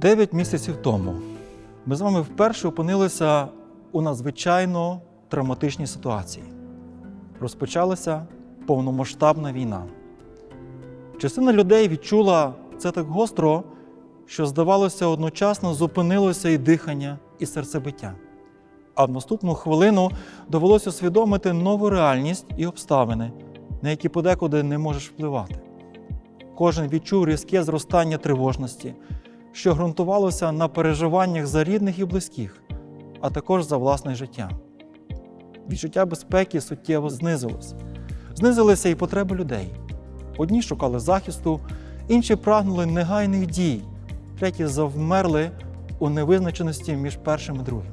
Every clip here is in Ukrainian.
Дев'ять місяців тому ми з вами вперше опинилися у надзвичайно травматичній ситуації. Розпочалася повномасштабна війна. Частина людей відчула це так гостро, що, здавалося, одночасно зупинилося і дихання, і серцебиття. А в наступну хвилину довелося усвідомити нову реальність і обставини, на які подекуди не можеш впливати. Кожен відчув різке зростання тривожності, що ґрунтувалося на переживаннях за рідних і близьких, а також за власне життя. Відчуття безпеки суттєво знизилось. Знизилися і потреби людей. Одні шукали захисту, інші прагнули негайних дій, треті завмерли у невизначеності між першим і другим.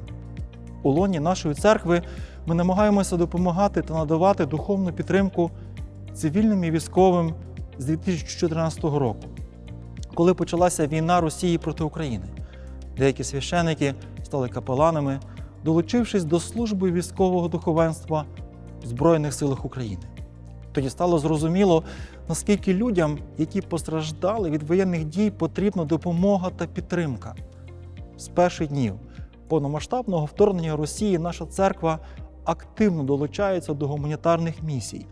У лоні нашої церкви ми намагаємося допомагати та надавати духовну підтримку цивільним і військовим з 2014 року, коли почалася війна Росії проти України. Деякі священики стали капеланами, долучившись до служби військового духовенства в Збройних силах України. Тоді стало зрозуміло, наскільки людям, які постраждали від воєнних дій, потрібна допомога та підтримка. З перших днів повномасштабного вторгнення Росії наша церква активно долучається до гуманітарних місій,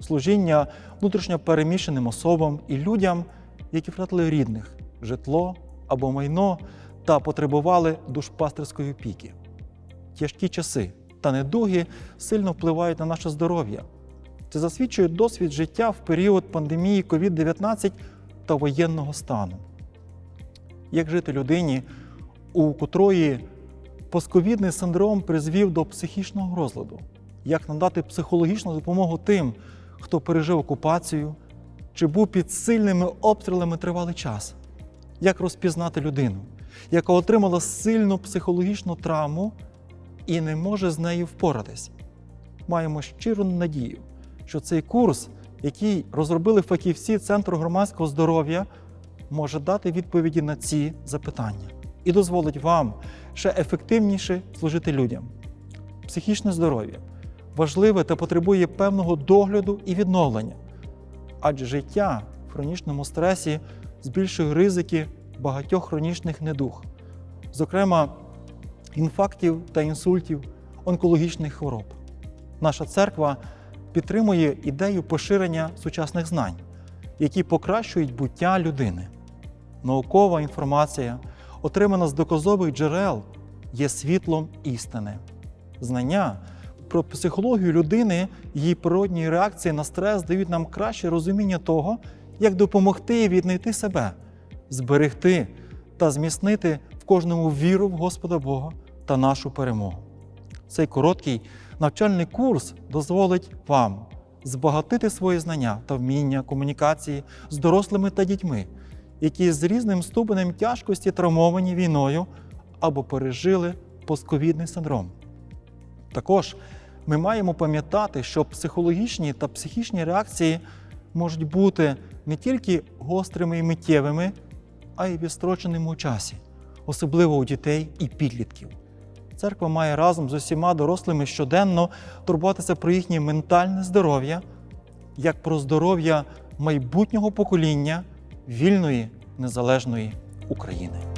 служіння внутрішньо переміщеним особам і людям, які втратили рідних, житло або майно та потребували душпастерської опіки. Тяжкі часи та недуги сильно впливають на наше здоров'я. Це засвідчує досвід життя в період пандемії COVID-19 та воєнного стану. Як жити людині, у котрої постковідний синдром призвів до психічного розладу, як надати психологічну допомогу тим, хто пережив окупацію чи був під сильними обстрілами тривалий час, як розпізнати людину, яка отримала сильну психологічну травму і не може з нею впоратись. Маємо щиру надію, що цей курс, який розробили фахівці Центру громадського здоров'я, може дати відповіді на ці запитання і дозволить вам ще ефективніше служити людям. Психічне здоров'я важливе та потребує певного догляду і відновлення, адже життя в хронічному стресі збільшує ризики багатьох хронічних недуг, зокрема інфарктів та інсультів, онкологічних хвороб. Наша церква підтримує ідею поширення сучасних знань, які покращують буття людини. Наукова інформація, отримана з доказових джерел, є світлом істини. Знання про психологію людини, її природні реакції на стрес дають нам краще розуміння того, як допомогти їй віднайти себе, зберегти та зміцнити в кожному віру в Господа Бога та нашу перемогу. Цей короткий навчальний курс дозволить вам збагатити свої знання та вміння комунікації з дорослими та дітьми, які з різним ступенем тяжкості травмовані війною або пережили постковідний синдром. Також ми маємо пам'ятати, що психологічні та психічні реакції можуть бути не тільки гострими і миттєвими, а й відстроченими у часі, особливо у дітей і підлітків. Церква має разом з усіма дорослими щоденно турбуватися про їхнє ментальне здоров'я, як про здоров'я майбутнього покоління вільної незалежної України.